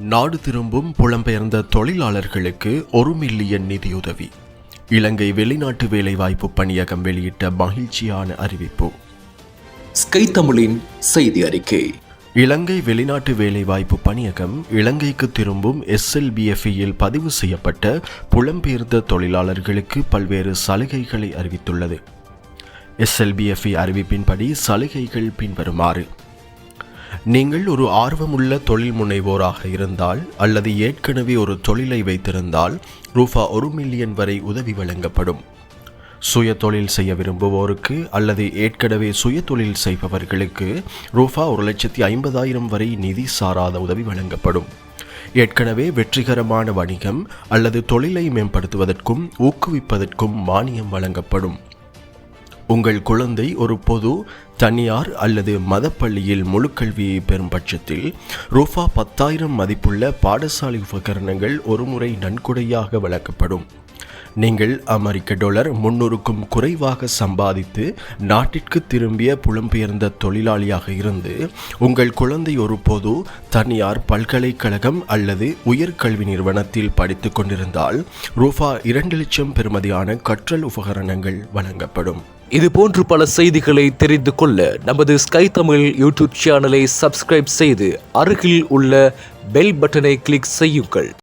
நாடு திரும்பும் புலம்பெயர்ந்த தொழிலாளர்களுக்கு ஒரு மில்லியன் நிதியுதவி. இலங்கை வெளிநாட்டு வேலைவாய்ப்பு பணியகம் வெளியிட்ட மகிழ்ச்சியான அறிவிப்பு. ஸ்கை தமிழின் செய்தி அறிக்கை. இலங்கை வெளிநாட்டு வேலைவாய்ப்பு பணியகம் இலங்கைக்கு திரும்பும் எஸ்எல்பிஎஃப்இயில் பதிவு செய்யப்பட்ட புலம்பெயர்ந்த தொழிலாளர்களுக்கு பல்வேறு சலுகைகளை அறிவித்துள்ளது. எஸ்எல்பிஎஃப்இ அறிவிப்பின்படி சலுகைகள் பின்வருமாறு நீங்கள் ஒரு ஆர்வமுள்ள தொழில் முனைவோராக இருந்தால் அல்லது ஏற்கனவே ஒரு தொழிலை வைத்திருந்தால் ரூபா ஒரு மில்லியன் வரை உதவி வழங்கப்படும். சுய தொழில் செய்ய விரும்புவோருக்கு அல்லது ஏற்கனவே சுய தொழில் செய்பவர்களுக்கு ரூபா ஒரு லட்சத்தி ஐம்பதாயிரம் வரை நிதி சாராத உதவி வழங்கப்படும். ஏற்கனவே வெற்றிகரமான வணிகம் அல்லது தொழிலை மேம்படுத்துவதற்கும் ஊக்குவிப்பதற்கும் மானியம் வழங்கப்படும். உங்கள் குழந்தை ஒரு பொது தனியார் அல்லது மதப்பள்ளியில் முழுக்கல்வியை பெறும் பட்சத்தில் ரூபா பத்தாயிரம் மதிப்புள்ள பாடசாலை உபகரணங்கள் ஒருமுறை நன்கொடையாக வழங்கப்படும். நீங்கள் அமெரிக்க டாலர் முன்னூறுக்கும் குறைவாக சம்பாதித்து நாட்டிற்கு திரும்பிய புலம்பெயர்ந்த தொழிலாளியாக இருந்து உங்கள் குழந்தை ஒரு பொது தனியார் பல்கலைக்கழகம் அல்லது உயர்கல்வி நிறுவனத்தில் படித்து கொண்டிருந்தால் ரூபா இரண்டு லட்சம் பெறுமதியான கற்றல் உபகரணங்கள் வழங்கப்படும். இது போன்று பல செய்திகளை தெரிந்து கொள்ள நமது ஸ்கை தமிழ் யூடியூப் சேனலை சப்ஸ்கிரைப் செய்து அருகில் உள்ள பெல் பட்டனை கிளிக் செய்யுங்கள்.